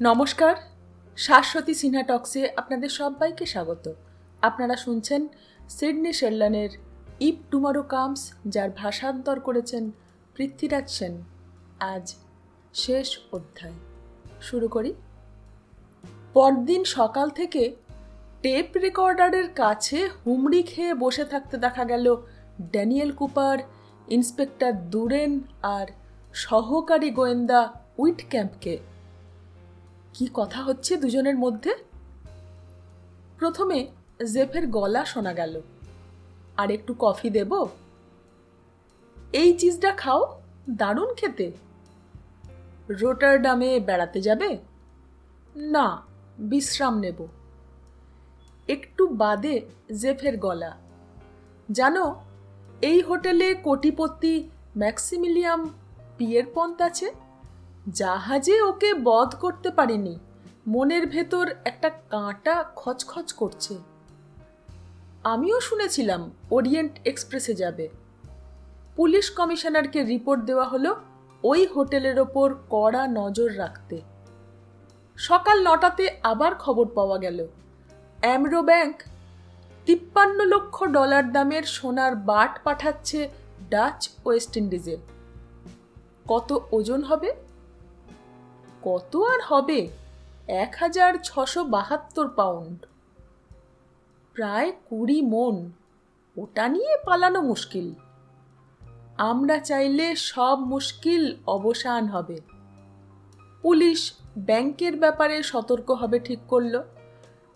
নমস্কার, শাশ্বতী সিনহা টক্সে আপনাদের সবাইকে স্বাগত। আপনারা শুনছেন সিডনি শেল্লানের ইপ টুমারো কামস, যার ভাষান্তর করেছেন পৃথ্বীরাজ সেন। আজ শেষ অধ্যায়। শুরু করি। পরদিন সকাল থেকে টেপ রেকর্ডারের কাছে হুমড়ি খেয়ে বসে থাকতে দেখা গেল ড্যানিয়েল কুপার, ইন্সপেক্টর দুরেন আর সহকারী গোয়েন্দা উইট ক্যাম্পকে কি কথা হচ্ছে দুজনের মধ্যে? প্রথমে জেফের গলা শোনা গেল। আর একটু কফি দেব? এই চিজটা খাও, দারুণ খেতে। রোটারডামে বেড়াতে যাবে? না, বিশ্রাম নেব। একটু বাদে জেফের গলা। জানো, এই হোটেলে কোটিপতি ম্যাক্সিমিলিয়াম পিয়ের পন্থ আছে? জাহাজে ওকে বধ করতে পারিনি। মনের ভেতর একটা কাঁটা খচখচ করছে। আমিও শুনেছিলাম ওরিয়েন্ট এক্সপ্রেসে যাবে। পুলিশ কমিশনারকে রিপোর্ট দেওয়া হলো ওই হোটেলের ওপর কড়া নজর রাখতে। সকাল নটাতে আবার খবর পাওয়া গেল। অ্যামরো ব্যাংক তিপ্পান্ন লক্ষ ডলার দামের সোনার বাট পাঠাচ্ছে ডাচ ওয়েস্ট ইন্ডিজে। কত ওজন হবে? কত আর হবে? এক হাজার ছশো বাহাত্তর পাউন্ড। প্রায় কুড়ি মন। ওটা নিয়ে পালানো মুশকিল। আমরা চাইলে সব মুশকিল অবসান হবে। পুলিশ ব্যাংকের ব্যাপারে সতর্ক হবে ঠিক করল।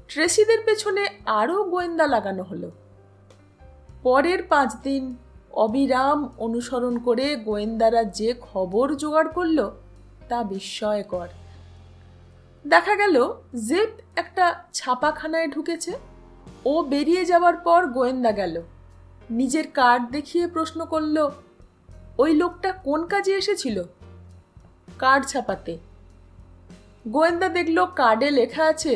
ট্রেসিদের পেছনে আরও গোয়েন্দা লাগানো হলো। পরের পাঁচ দিন অবিরাম অনুসরণ করে গোয়েন্দারা যে খবর জোগাড় করল তা বিস্ময়কর। দেখা গেল জেপ একটা ছাপাখানায় ঢুকেছে। ও বেরিয়ে যাওয়ার পর গোয়েন্দা গেল। নিজের কার্ড দেখিয়ে প্রশ্ন করল, ওই লোকটা কোন কাজে এসেছিল? কার্ড ছাপাতে। গোয়েন্দা দেখল, কার্ডে লেখা আছে,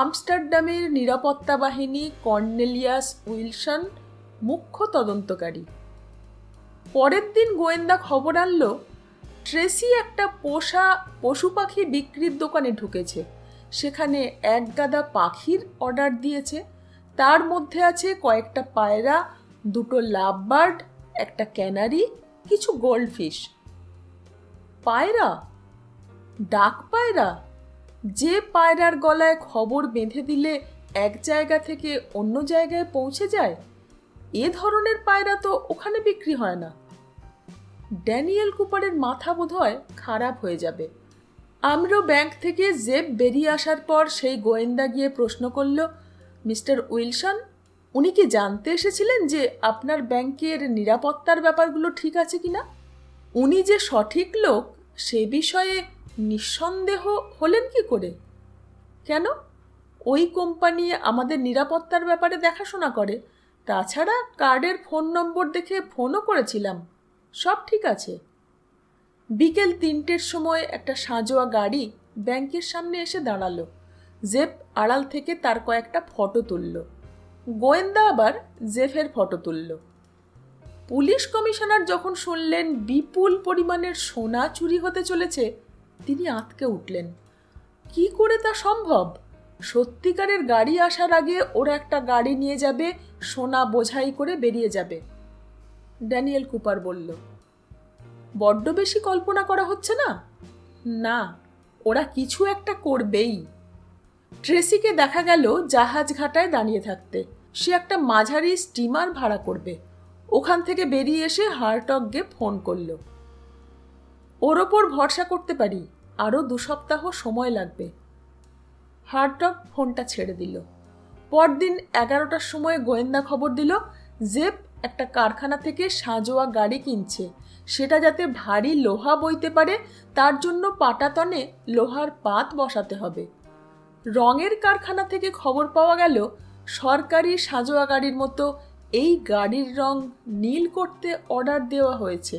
আমস্টারডামের নিরাপত্তা বাহিনী কর্নেলিয়াস উইলসন মুখ্য তদন্তকারী। পরের দিন গোয়েন্দা খবর আনলো ট্রেসি একটা পোষা পশু পাখি বিক্রির দোকানে ঢুকেছে। সেখানে এক গাদা পাখির অর্ডার দিয়েছে। তার মধ্যে আছে কয়েকটা পায়রা, দুটো লাভ বার্ড একটা ক্যানারি, কিছু গোল্ডফিশ। পায়রা? ডাক পায়রা? যে পায়রার গলায় খবর বেঁধে দিলে এক জায়গা থেকে অন্য জায়গায় পৌঁছে যায়? এ ধরনের পায়রা তো ওখানে বিক্রি হয় না। ড্যানিয়েল কুপারের মাথা বোধহয় খারাপ হয়ে যাবে। আমরো ব্যাংক থেকে জেব বেরিয়ে আসার পর সেই গোয়েন্দা গিয়ে প্রশ্ন করল, মিস্টার উইলসন, উনি কি জানতে এসেছিলেন যে আপনার ব্যাংকের নিরাপত্তার ব্যাপারগুলো ঠিক আছে কি না উনি যে সঠিক লোক, সে বিষয়ে নিঃসন্দেহ হলেন কি করে? কেন? ওই কোম্পানি আমাদের নিরাপত্তার ব্যাপারে দেখাশোনা করে। তাছাড়া কার্ডের ফোন নম্বর দেখে ফোনও করেছিলাম। সব ঠিক আছে। বিকেল তিনটের সময় একটা সাঁজোয়া গাড়ি ব্যাংকের সামনে এসে দাঁড়াল। জেফ আড়াল থেকে তার কয়েকটা ফটো তুলল। গোয়েন্দা আবার জেফের ফটো তুলল। পুলিশ কমিশনার যখন শুনলেন বিপুল পরিমাণের সোনা চুরি হতে চলেছে, তিনি আঁতকে উঠলেন। কি করে তা সম্ভব? সত্যিকারের গাড়ি আসার আগে ওরা একটা গাড়ি নিয়ে যাবে, সোনা বোঝাই করে বেরিয়ে যাবে। ড্যানিয়েল কুপার বলল, বড্ড বেশি কল্পনা করা হচ্ছে না? না, ওরা কিছু একটা করবেই। ট্রেসিকে দেখা গেল জাহাজ ঘাটায় দাঁড়িয়ে থাকতে। সে একটা মাঝারি স্টিমার ভাড়া করবে। ওখান থেকে বেরিয়ে এসে হার্টগকে ফোন করল, ওর ওপর ভরসা করতে পারি, আরও দু সপ্তাহ সময় লাগবে। হার্টগ ফোনটা ছেড়ে দিল। পরদিন এগারোটার সময় গোয়েন্দা খবর দিল জেপ একটা কারখানা থেকে সাঁজোয়া গাড়ি কিনছে। সেটা যাতে ভারী লোহা বইতে পারে, তার জন্য পাটাতনে লোহার পাত বসাতে হবে। রঙের কারখানা থেকে খবর পাওয়া গেল, সরকারি সাঁজোয়া গাড়ির মতো এই গাড়ির রং নীল করতে অর্ডার দেওয়া হয়েছে।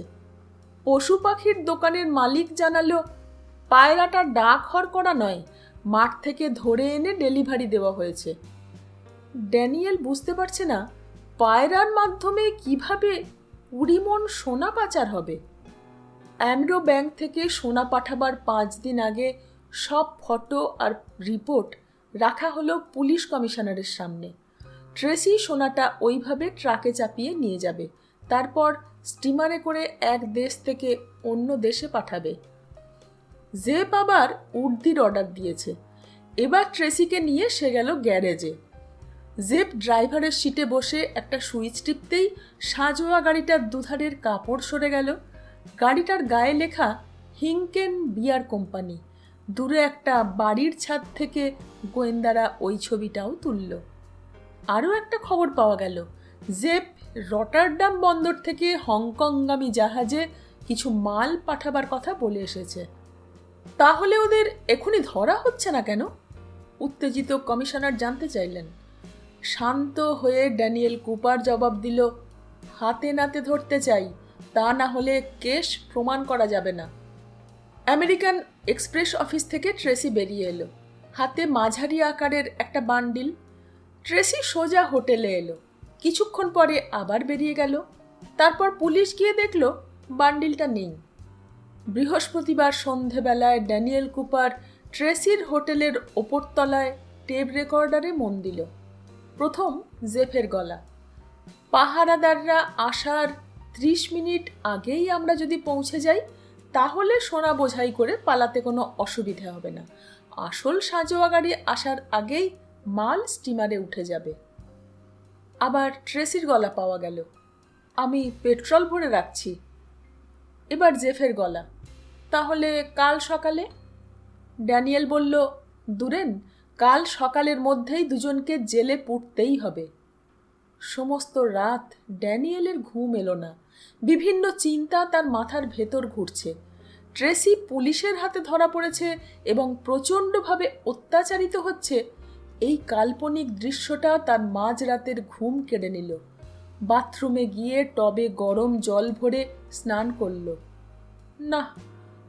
পশু পাখির দোকানের মালিক জানালো, পায়রাটা ডাক হর করা নয়, মাঠ থেকে ধরে এনে ডেলিভারি দেওয়া হয়েছে। ড্যানিয়েল বুঝতে পারছে না পায়রার মাধ্যমে কীভাবে কুড়ি মন সোনা পাচার হবে? অ্যামরো ব্যাংক থেকে সোনা পাঠাবার পাঁচ দিন আগে সব ফটো আর রিপোর্ট রাখা হলো পুলিশ কমিশনারের সামনে। ট্রেসি সোনাটা ওইভাবে ট্রাকে চাপিয়ে নিয়ে যাবে। তারপর স্টিমারে করে এক দেশ থেকে অন্য দেশে পাঠাবে। জেপ আবার উর্দির অর্ডার দিয়েছে। এবার ট্রেসিকে নিয়ে সে গেল গ্যারেজে। জেপ ড্রাইভারের সিটে বসে একটা সুইচ টিপতেই সাজোয়া গাড়িটার দুধারের কাপড় সরে গেল। গাড়িটার গায়ে লেখা হিংকেন বিয়ার কোম্পানি। দূরে একটা বাড়ির ছাদ থেকে গোয়েন্দারা ওই ছবিটাও তুলল। আরও একটা খবর পাওয়া গেল। জেপ রটারডাম বন্দর থেকে হংকংগামী জাহাজে কিছু মাল পাঠাবার কথা বলে এসেছে। তাহলে ওদের এখনই ধরা হচ্ছে না কেন? উত্তেজিত কমিশনার জানতে চাইলেন। শান্ত হয়ে ড্যানিয়েল কুপার জবাব দিল, হাতে নাতে ধরতে চাই, তা না হলে কেস প্রমাণ করা যাবে না। আমেরিকান এক্সপ্রেস অফিস থেকে ট্রেসি বেরিয়ে এলো। হাতে মাঝারি আকারের একটা বান্ডিল, ট্রেসি সোজা হোটেলে এলো। কিছুক্ষণ পরে আবার বেরিয়ে গেল। তারপর পুলিশ গিয়ে দেখল, বান্ডিলটা নেই। বৃহস্পতিবার সন্ধেবেলায় ড্যানিয়েল কুপার ট্রেসির হোটেলের ওপরতলায় টেপ রেকর্ডারে মন দিল। প্রথম জেফের গলা। পাহারাদাররা আসার ত্রিশ মিনিট আগেই আমরা যদি পৌঁছে যাই, তাহলে সোনা বোঝাই করে পালাতে কোনো অসুবিধা হবে না। আসল সাজোয়া গাড়ি আসার আগেই মাল স্টিমারে উঠে যাবে। আবার ট্রেসির গলা পাওয়া গেল। আমি পেট্রোল ভরে রাখছি। এবার জেফের গলা। তাহলে কাল সকালে? ড্যানিয়েল বলল, দুরেন কাল সকালের মধ্যেই দুজনকে জেলে পুড়তেই হবে। সমস্ত রাত ড্যানিয়েলের ঘুম এলো না। বিভিন্ন চিন্তা তার মাথার ভেতর ঘুরছে। ট্রেসি পুলিশের হাতে ধরা পড়েছে এবং প্রচণ্ডভাবে অত্যাচারিত হচ্ছে। এই কাল্পনিক দৃশ্যটা তার মাঝরাতের ঘুম কেড়ে নিল। বাথরুমে গিয়ে টবে গরম জল ভরে স্নান করল। না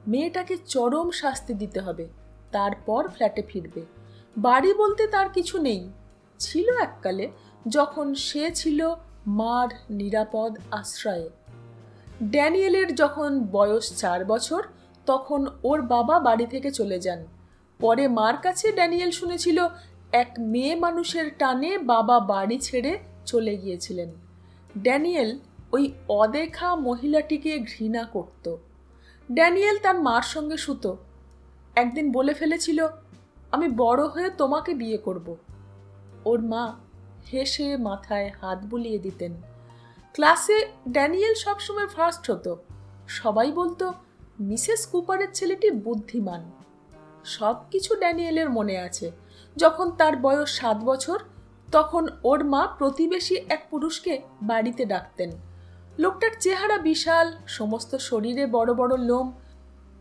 মেয়েটাকে চরম শাস্তি দিতে হবে। তারপর ফ্ল্যাটে ফিরবে। বাড়ি বলতে তার কিছু নেই। ছিল এককালে যখন সে ছিল মার নিরাপদ আশ্রয়ে। ড্যানিয়েলের যখন বয়স চার বছর, তখন ওর বাবা বাড়ি থেকে চলে যান। পরে মার কাছে ড্যানিয়েল শুনেছিল এক মেয়ে মানুষের টানে বাবা বাড়ি ছেড়ে চলে গিয়েছিলেন। ড্যানিয়েল ওই অদেখা মহিলাটিকে ঘৃণা করত। ড্যানিয়েল তার মার সঙ্গে শুতো। একদিন বলে ফেলেছিল আমি বড় হয়ে তোমাকে বিয়ে করব। ওর মা হেসে মাথায় হাত বুলিয়ে দিতেন। ক্লাসে ড্যানিয়েল সবসময় ফার্স্ট হতো। সবাই বলতো, মিসেস কুপারের ছেলেটি বুদ্ধিমান। সব কিছু ড্যানিয়েলের মনে আছে। যখন তার বয়স সাত বছর, তখন ওর মা প্রতিবেশী এক পুরুষকে বাড়িতে ডাকতেন। লোকটার চেহারা বিশাল, সমস্ত শরীরে বড় বড় লোম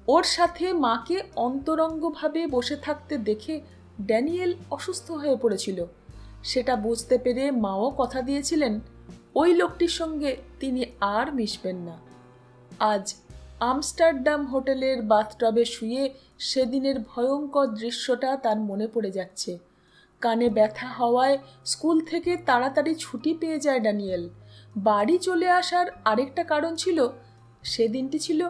ওর সাথে মাকে অন্তরঙ্গভাবে বসে থাকতে দেখে ড্যানিয়েল অসুস্থ হয়ে পড়েছিল। সেটা বুঝতে পেরে মাও কথা দিয়েছিলেন, ওই লোকটির সঙ্গে তিনি আর মিশবেন না। আজ আমস্টারডাম হোটেলের বাথটবে শুয়ে সেদিনের ভয়ঙ্কর দৃশ্যটা তার মনে পড়ে যাচ্ছে। কানে ব্যথা হওয়ায় স্কুল থেকে তাড়াতাড়ি ছুটি পেয়ে যায় ড্যানিয়েল। বাড়ি চলে আসার আরেকটা কারণ ছিল, সেদিনটি ছিল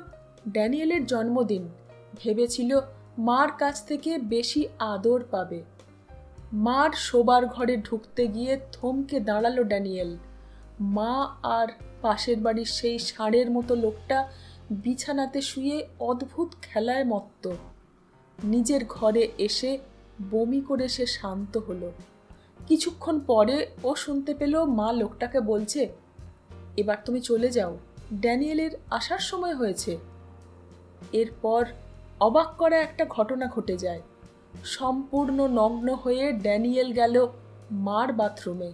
ড্যানিয়েলের জন্মদিন, ভেবেছিল মার কাছ থেকে বেশি আদর পাবে। মার শোবার ঘরে ঢুকতে গিয়ে থমকে দাঁড়াল ড্যানিয়েল। মা আর পাশের বাড়ির সেই ষাঁড়ের মতো লোকটা বিছানাতে শুয়ে অদ্ভুত খেলায় মত্ত। নিজের ঘরে এসে বমি করে সে শান্ত হলো। কিছুক্ষণ পরে ও শুনতে পেল মা লোকটাকে বলছে, এবার তুমি চলে যাও। ড্যানিয়েলের আসার সময় হয়েছে। এরপর অবাক করা একটা ঘটনা ঘটে যায়। সম্পূর্ণ নগ্ন হয়ে ড্যানিয়েল গেল মার বাথরুমে।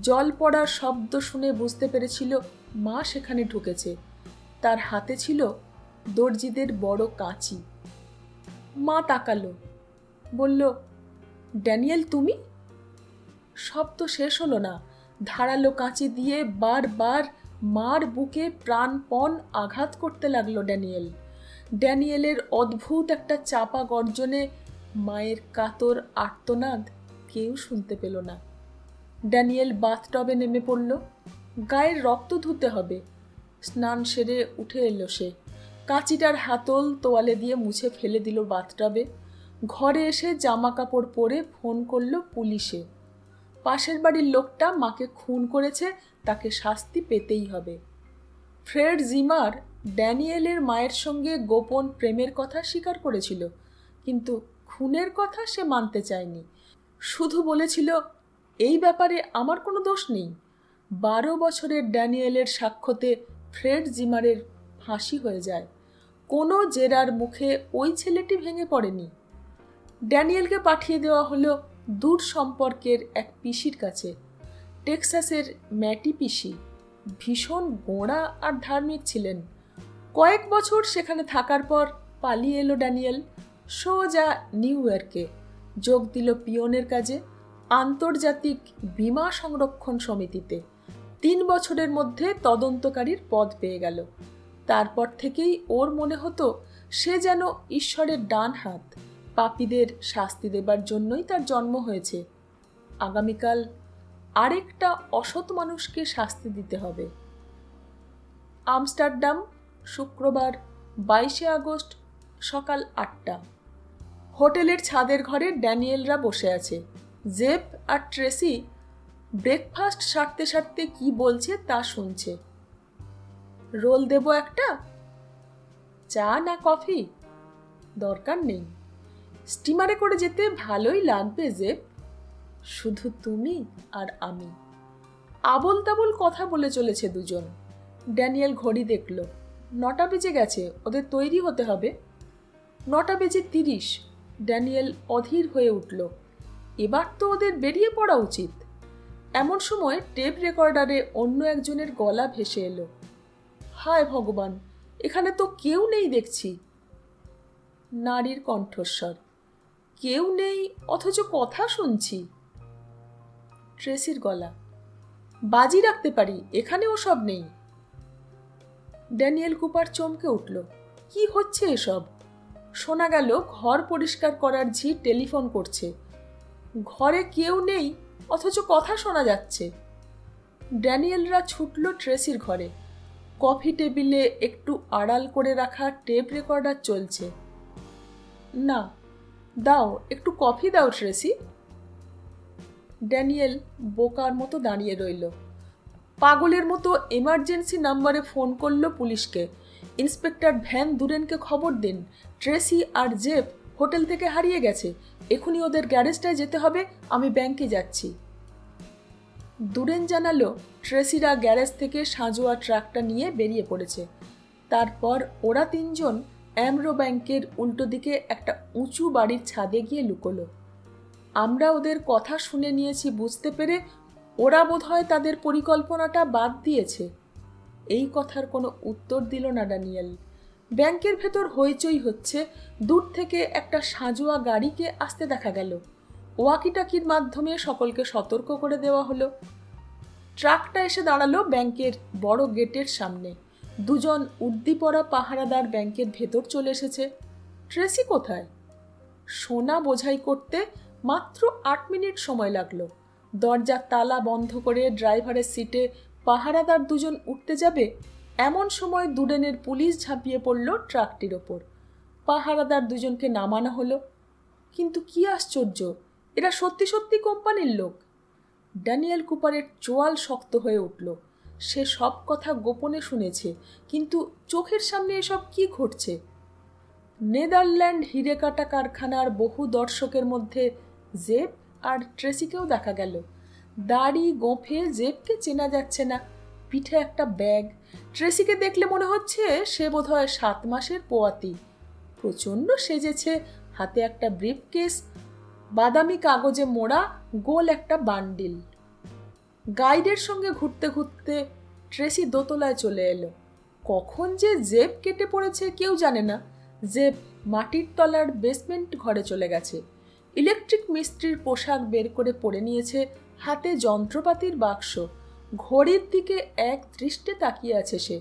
জল পড়ার শব্দ শুনে বুঝতে পেরেছিল মা সেখানে ঢুকেছে। তার হাতে ছিল দর্জিদের বড় কাঁচি। মা তাকালো, বলল, ড্যানিয়েল, তুমি? শব্দ শেষ হলো না। ধারালো কাঁচি দিয়ে বারবার মার বুকে প্রাণপণ আঘাত করতে লাগল ড্যানিয়েল। ড্যানিয়েলের অদ্ভুত একটা চাপা গর্জনে মায়ের কাতর আর্তনাদ কেউ শুনতে পেল না। ড্যানিয়েল বাথটবে নেমে পড়ল। গায়ের রক্ত ধুতে হবে। স্নান সেরে উঠে এলো সে। কাঁচিটার হাতল তোয়ালে দিয়ে মুছে ফেলে দিল বাথটবে। ঘরে এসে জামা কাপড় পরে ফোন করল পুলিশে। পাশের বাড়ির লোকটা মাকে খুন করেছে, তাকে শাস্তি পেতেই হবে। ফ্রেড জিমার ড্যানিয়েলের মায়ের সঙ্গে গোপন প্রেমের কথা স্বীকার করেছিল, কিন্তু খুনের কথা সে মানতে চায়নি। শুধু বলেছিল, এই ব্যাপারে আমার কোনো দোষ নেই। বারো বছরের ড্যানিয়েলের সাক্ষ্যতে ফ্রেড জিমারের ফাঁসি হয়ে যায়। কোনো জেরার মুখে ওই ছেলেটি ভেঙে পড়েনি। ড্যানিয়েলকে পাঠিয়ে দেওয়া হলো দূর সম্পর্কের এক পিসির কাছে। টেক্সাসের ম্যাটি পিসি ভীষণ গোঁড়া আর ধার্মিক ছিলেন। কয়েক বছর সেখানে থাকার পর পালিয়ে এলো ড্যানিয়েল। সোজা নিউ ইয়র্কে যোগ দিল পিয়নের কাজে আন্তর্জাতিক বীমা সংরক্ষণ সমিতিতে। তিন বছরের মধ্যে তদন্তকারীর পদ পেয়ে গেল। তারপর থেকেই ওর মনে হতো সে যেন ঈশ্বরের ডান হাত, পাপীদের শাস্তি দেবার জন্যই তার জন্ম হয়েছে। আগামীকাল আরেকটা অসৎ মানুষকে শাস্তি দিতে হবে। আমস্টারডাম শুক্রবার, বাইশে আগস্ট, সকাল আটটা। হোটেলের ছাদের ঘরে ড্যানিয়েলরা বসে আছে। জেপ আর ট্রেসি ব্রেকফাস্ট সারতে সারতে কি বলছে তা শুনছে। রোল দেবো একটা? চা না কফি? দরকার নেই। স্টিমারে করে যেতে ভালোই লাগবে জেপ শুধু তুমি আর আমি। আবল তাবল কথা বলে চলেছে দুজন। ড্যানিয়েল ঘড়ি দেখল। নটা বেজে গেছে, ওদের তৈরি হতে হবে। নটা বেজে তিরিশ, ড্যানিয়েল অধীর হয়ে উঠল। এবার তো ওদের বেরিয়ে পড়া উচিত। এমন সময় টেপ রেকর্ডারে অন্য একজনের গলা ভেসে এলো। হায় ভগবান, এখানে তো কেউ নেই দেখছি। নারীর কণ্ঠস্বর, কেউ নেই, অথচ কথা শুনছি। ট্রেসির গলা, বাজি রাখতে পারি, এখানেও সব নেই। ড্যানিয়েল কুপার চমকে উঠল, কি হচ্ছে এসব? শোনা গেল, ঘর পরিষ্কার করার ঝি টেলিফোন করছে। ঘরে কেউ নেই, অথচ কথা শোনা যাচ্ছে। ড্যানিয়েলরা ছুটল ট্রেসির ঘরে। কফি টেবিলে একটু আড়াল করে রাখা টেপ রেকর্ডার চলছে। না, দাও, একটু কফি দাও, ট্রেসি। ড্যানিয়েল বোকার মতো দাঁড়িয়ে রইল। পাগলের মতো এমার্জেন্সি নাম্বারে ফোন করল পুলিশকে। ইন্সপেক্টর ভ্যান দুরেনকে খবর দিন। ট্রেসি আর জেফ হোটেল থেকে হারিয়ে গেছে। এখনই ওদের গ্যারেজটায় যেতে হবে, আমি ব্যাংকে যাচ্ছি। দুরেন জানালো, ট্রেসিরা গ্যারেজ থেকে সাঁজোয়া ট্রাকটা নিয়ে বেরিয়ে পড়েছে। তারপর ওরা তিনজন অ্যামরো ব্যাংকের উল্টো দিকে একটা উঁচু বাড়ির ছাদে গিয়ে লুকোলো। আমরা ওদের কথা শুনে নিয়েছি বুঝতে পেরে ওরা বোধহয় তাদের পরিকল্পনাটা বাদ দিয়েছে। এই কথার কোনো উত্তর দিল না ড্যানিয়েল। ব্যাংকের ভেতর হইচই হচ্ছে, দূর থেকে একটা সাজোয়া গাড়িকে আসতে দেখা গেল। ওয়াকিটাকির মাধ্যমে সকলকে সতর্ক করে দেওয়া হলো। ট্রাকটা এসে দাঁড়াল ব্যাংকের বড় গেটের সামনে। দুজন উদ্দীপরা পাহারাদার ব্যাংকের ভেতর চলে এসেছে। ট্রেসি কোথায়? সোনা বোঝাই করতে মাত্র আট মিনিট সময় লাগল। দরজার তালা বন্ধ করে ড্রাইভারের সিটে পাহারাদার দুজন উঠতে যাবে, এমন সময় দুডেনের পুলিশ ঝাঁপিয়ে পড়ল ট্রাকটির ওপর। পাহারাদার দুজনকে নামানো হলো। কিন্তু কি আশ্চর্য, এরা সত্যি সত্যি কোম্পানির লোক। ড্যানিয়েল কুপারের চোয়াল শক্ত হয়ে উঠল। সে সব কথা গোপনে শুনেছে, কিন্তু চোখের সামনে এসব কি ঘটছে? নেদারল্যান্ড হিরেকাটা কারখানার বহু দর্শকের মধ্যে জেব আর ট্রেসিকেও দেখা গেল। দাড়ি, গোঁফে, জেবকে চেনা যাচ্ছে না। পিঠে একটা ব্যাগ। ট্রেসিকে দেখলে মনে হচ্ছে সে বোধহয় সাত মাসের পোয়াতি। প্রচণ্ড সেজেছে, হাতে একটা ব্রিফ কেস বাদামি কাগজে মোড়া, গোল একটা বান্ডিল। গাইডের সঙ্গে ঘুরতে ঘুরতে ট্রেসি দোতলায় চলে এলো। কখন যে জেব কেটে পড়েছে কেউ জানে না। জেব মাটির তলার বেসমেন্ট ঘরে চলে গেছে। ইলেকট্রিক মিস্ত্রির পোশাক বের করে পরে নিয়েছে হাতে যন্ত্রপাতির বাক্স। ঘড়ির দিকে এক দৃষ্টে তাকিয়ে আছে সে।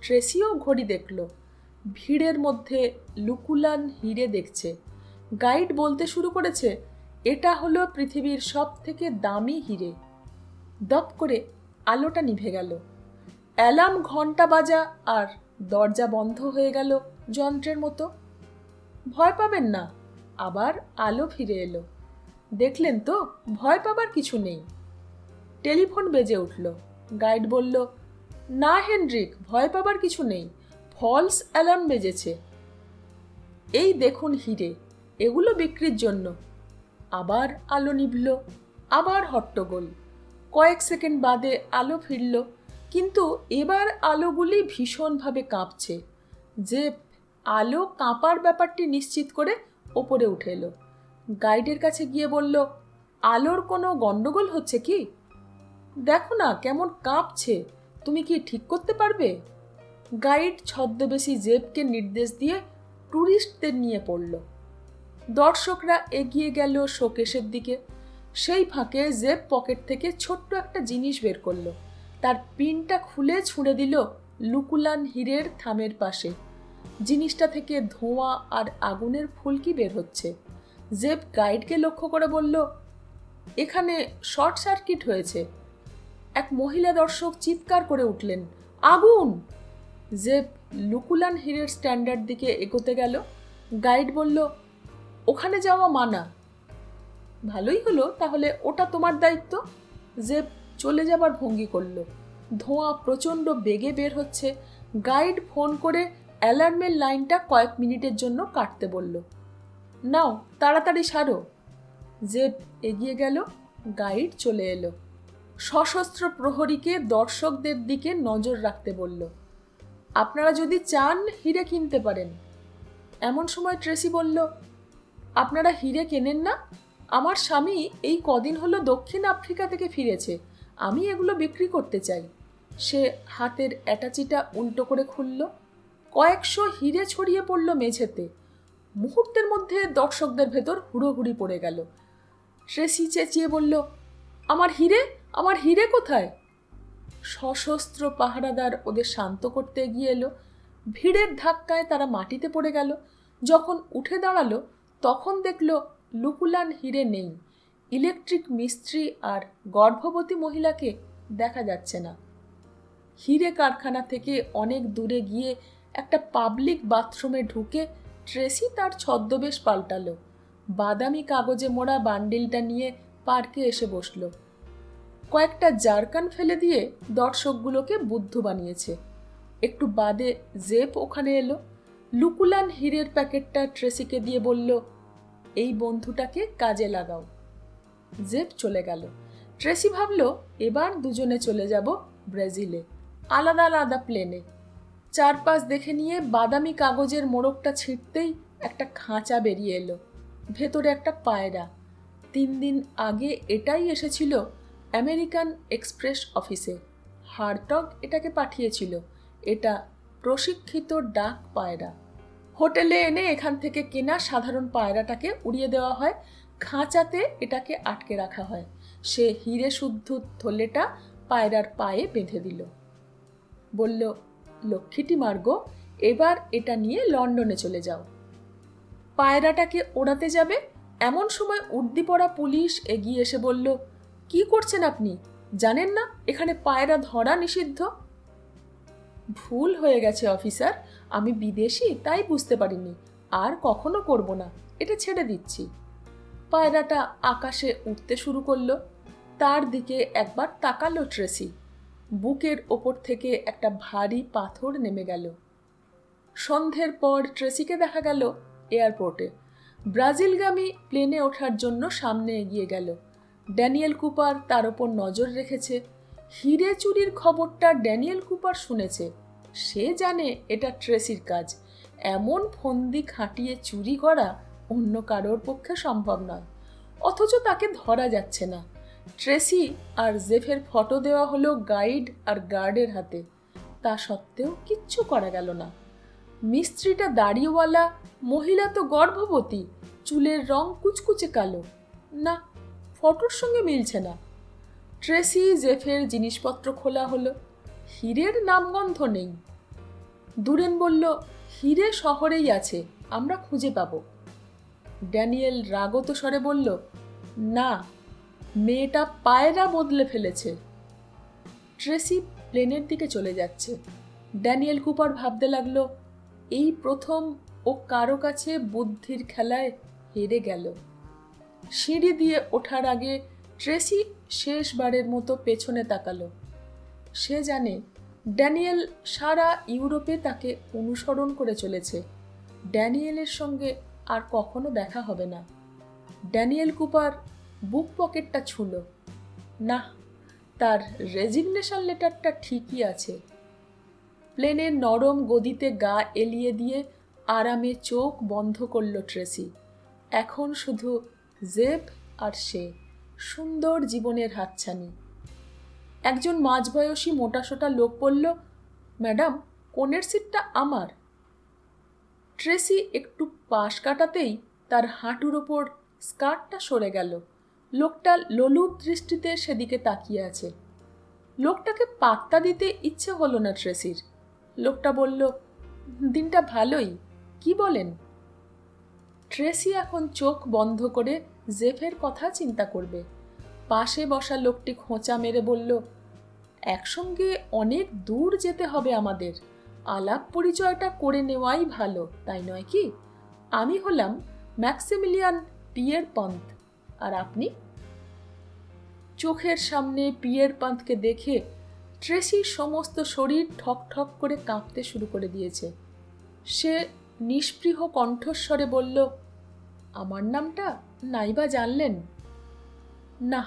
ট্রেসিও ঘড়ি দেখল। ভিড়ের মধ্যে লুকুলান হিরে দেখছে। গাইড বলতে শুরু করেছে, এটা হলো পৃথিবীর সব থেকে দামি হিরে। দপ করে আলোটা নিভে গেল। অ্যালার্ম ঘণ্টা বাজা আর দরজা বন্ধ হয়ে গেল যন্ত্রের মতো। ভয় পাবেন না আবার আলো ফিরে এলো। দেখলেন তো, ভয় পাবার কিছু নেই। টেলিফোন বেজে উঠল। গাইড বলল, না হেনরিক, ভয় পাবার কিছু নেই। ফলস অ্যালার্ম বেজেছে। এই দেখুন হিরে, এগুলো বিক্রির জন্য। আবার আলো নিভল, আবার হট্টগোল। কয়েক সেকেন্ড বাদে আলো ফিরল, কিন্তু এবার আলোগুলি ভীষণভাবে কাঁপছে। যে আলো কাঁপার ব্যাপারটি নিশ্চিত করে ওপরে উঠে এলো। গাইডের কাছে গিয়ে বলল, আলোর কোনো গন্ডগোল হচ্ছে কি? দেখো না, কেমন কাঁপছে। তুমি কি ঠিক করতে পারবে? গাইড ছদ্মবেশী জেবকে নির্দেশ দিয়ে ট্যুরিস্টদের নিয়ে পড়ল। দর্শকরা এগিয়ে গেল শোকেশের দিকে। সেই ফাঁকে জেব পকেট থেকে ছোট্ট একটা জিনিস বের করল। তার পিনটা খুলে ছুঁড়ে দিল লুকুলান হীরের থামের পাশে। জিনিসটা থেকে ধোঁয়া আর আগুনের ফুলকি বের হচ্ছে। জেব গাইডকে লক্ষ্য করে বলল, এখানে শর্ট সার্কিট হয়েছে। এক মহিলা দর্শক চিৎকার করে উঠলেন, আগুন! জেব লুকুলান হিরের স্ট্যান্ডার্ড দিকে এগোতে গেল। গাইড বলল, ওখানে যাওয়া মানা। ভালোই হলো, তাহলে ওটা তোমার দায়িত্ব। জেব চলে যাবার ভঙ্গি করল। ধোঁয়া প্রচণ্ড বেগে বের হচ্ছে। গাইড ফোন করে অ্যালার্মের লাইনটা কয়েক মিনিটের জন্য কাটতে বলল, নাও, তাড়াতাড়ি সারো। জেব এগিয়ে গেল, গাইড চলে এলো। সশস্ত্র প্রহরীকে দর্শকদের দিকে নজর রাখতে বলল, আপনারা যদি চান, হিরে কিনতে পারেন। এমন সময় ট্রেসি বলল, আপনারা হিরে কেনেন না? আমার স্বামী এই কদিন হলো দক্ষিণ আফ্রিকা থেকে ফিরেছে। আমি এগুলো বিক্রি করতে চাই। সে হাতের অ্যাটাচিটা উল্টো করে খুলল। কয়েকশো হিরে ছড়িয়ে পড়ল মেঝেতে। মুহূর্তের মধ্যে দর্শকদের ভেতর হুড়োহুড়ি পড়ে গেল। ট্রেসি চেঁচিয়ে বলল, আমার হিরে? আমার হিরে কোথায়? সশস্ত্র পাহারাদার ওদের শান্ত করতে এগিয়ে এলো। ভিড়ের ধাক্কায় তারা মাটিতে পড়ে গেল। যখন উঠে দাঁড়াল, তখন দেখল লুকুলান হিরে নেই। ইলেকট্রিক মিস্ত্রি আর গর্ভবতী মহিলাকে দেখা যাচ্ছে না। হিরে কারখানা থেকে অনেক দূরে গিয়ে একটা পাবলিক বাথরুমে ঢুকে ট্রেসি তার ছদ্মবেশ পাল্টালো। বাদামি কাগজে মোড়া বান্ডিলটা নিয়ে পার্কে এসে বসল। কয়েকটা জারকান ফেলে দিয়ে দর্শকগুলোকে বুদ্ধ বানিয়েছে। একটু বাদে জেপ ওখানে এলো। লুকুলান হীরের প্যাকেটটা ট্রেসিকে দিয়ে বলল, এই বন্ধুটাকে কাজে লাগাও। জেপ চলে গেল। ট্রেসি ভাবল, এবার দুজনে চলে যাব ব্রাজিলে আলাদা আলাদা প্লেনে চারপাশ দেখে নিয়ে বাদামি কাগজের মোড়কটা ছিঁড়তেই একটা খাঁচা বেরিয়ে এলো, ভেতরে একটা পায়রা। তিন দিন আগে এটাই এসেছিল আমেরিকান এক্সপ্রেস অফিসে। হার্টগ এটাকে পাঠিয়েছিল, এটা প্রশিক্ষিত ডাক পায়রা। হোটেলে এনে এখান থেকে কেনা সাধারণ পায়রাটাকে উড়িয়ে দেওয়া হয়, খাঁচাতে এটাকে আটকে রাখা হয়। সে হিরে শুদ্ধ থলেটা পায়রার পায়ে বেঁধে দিল। বলল লক্ষ্মীটি মার্গ, এবার এটা নিয়ে লন্ডনে চলে যাও। পায়রাটাকে ওড়াতে যাবে, এমন সময় উর্দি পড়া পুলিশ এগিয়ে এসে বলল, কি করছেন আপনি? জানেন না, এখানে পায়রা ধরা নিষিদ্ধ? ভুল হয়ে গেছে, অফিসার। আমি বিদেশি, তাই বুঝতে পারিনি। আর কখনো করব না। এটা ছেড়ে দিচ্ছি। পায়রাটা আকাশে উঠতে শুরু করল। তার দিকে একবার তাকালো ট্রেসি। বুকের ওপর থেকে একটা ভারী পাথর নেমে গেল। সন্ধ্যের পর ট্রেসিকে দেখা গেল এয়ারপোর্টে। ব্রাজিলগামী প্লেনে ওঠার জন্য সামনে এগিয়ে গেল। ড্যানিয়েল কুপার তার ওপর নজর রেখেছে। হিরে চুরির খবরটা ড্যানিয়েল কুপার শুনেছে। সে জানে এটা ট্রেসির কাজ। এমন ফন্দি খাটিয়ে চুরি করা অন্য কারোর পক্ষে সম্ভব নয়। অথচ তাকে ধরা যাচ্ছে না। ট্রেসি আর জেফের ফটো দেওয়া হলো গাইড আর গার্ডের হাতে। তা সত্ত্বেও কিচ্ছু করা গেল না। মিস্ত্রিটা দাড়িওয়ালা, মহিলা তো গর্ভবতী, চুলের রং কুচকুচে কালো। না, ফটোর সঙ্গে মিলছে না। ট্রেসি, জেফের জিনিসপত্র খোলা হলো। হীরের নামগন্ধ নেই। দুরেন বলল, হিরে শহরেই আছে, আমরা খুঁজে পাব। ড্যানিয়েল রাগত স্বরে বলল, না মেয়েটা পায়রা বদলে ফেলেছে। ট্রেসি প্লেনের দিকে চলে যাচ্ছে। ড্যানিয়েল কুপার ভাবতে লাগল, এই প্রথম ও কারও কাছে বুদ্ধির খেলায় হেরে গেল। সিঁড়ি দিয়ে ওঠার আগে ট্রেসি শেষবারের মতো পেছনে তাকালো। সে জানে ড্যানিয়েল সারা ইউরোপে তাকে অনুসরণ করে চলেছে। ড্যানিয়েলের সঙ্গে আর কখনো দেখা হবে না। ড্যানিয়েল কুপার বুক পকেটটা ছুঁল। না, তার রেজিগনেশন লেটারটা ঠিকই আছে। প্লেনের নরম গদিতে গা এলিয়ে দিয়ে আরামে চোখ বন্ধ করল ট্রেসি। এখন শুধু জেব আর সে, সুন্দর জীবনের হাতছানি। একজন মাঝবয়সী মোটাসোটা লোক বলল, ম্যাডাম, কোণের সিটটা আমার। ট্রেসি একটু পাশ কাটাতেই তার হাঁটুর ওপর স্কার্টটা সরে গেল। লোকটা ললুপ দৃষ্টিতে সেদিকে তাকিয়ে আছে। লোকটাকে পাত্তা দিতে ইচ্ছে হলো না ট্রেসির। লোকটা বলল, দিনটা ভালোই, কি বলেন? ট্রেসি এখন চোখ বন্ধ করে জেফের কথা চিন্তা করবে। পাশে বসা লোকটি খোঁচা মেরে বলল, একসঙ্গে অনেক দূর যেতে হবে আমাদের। আলাপ পরিচয়টা করে নেওয়াই ভালো, তাই নয় কি? আমি হলাম ম্যাক্সিমিলিয়ান পিয়ের পন্থ। আর আপনি? চোখের সামনে পিয়ের পান্থকে দেখে ট্রেসির সমস্ত শরীর ঠক ঠক করে কাঁপতে শুরু করে দিয়েছে। সে নিষ্পৃহ কণ্ঠস্বরে বলল, আমার নামটা নাইবা জানলেন? না,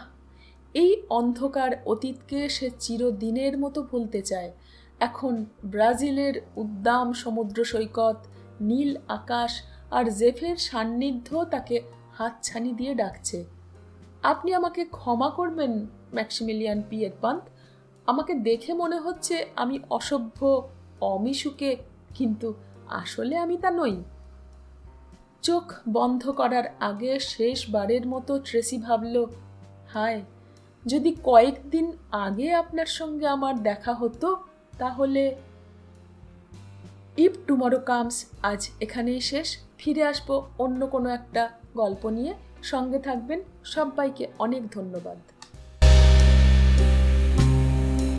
এই অন্ধকার অতীতকে সে চিরদিনের মতো ভুলতে চায়। এখন ব্রাজিলের উদ্দাম সমুদ্র সৈকত, নীল আকাশ আর জেফের সান্নিধ্য তাকে হাতছানি দিয়ে ডাকছে। আপনি আমাকে ক্ষমা করবেন, ম্যাক্সিমিলিয়ান পিয়ের পান্ত আমাকে দেখে মনে হচ্ছে আমি অসভ্য, অমিশুকে, কিন্তু আসলে আমি তা নই। চোখ বন্ধ করার আগে শেষবারের মতো ট্রেসি ভাবল, হায়, যদি কয়েকদিন আগে আপনার সঙ্গে আমার দেখা হতো, তাহলে ইফ টুমরো কামস, আজ এখানেই শেষ। ফিরে আসব অন্য কোনো একটা গল্প নিয়ে। সঙ্গে থাকবেন সবাইকে অনেক ধন্যবাদ।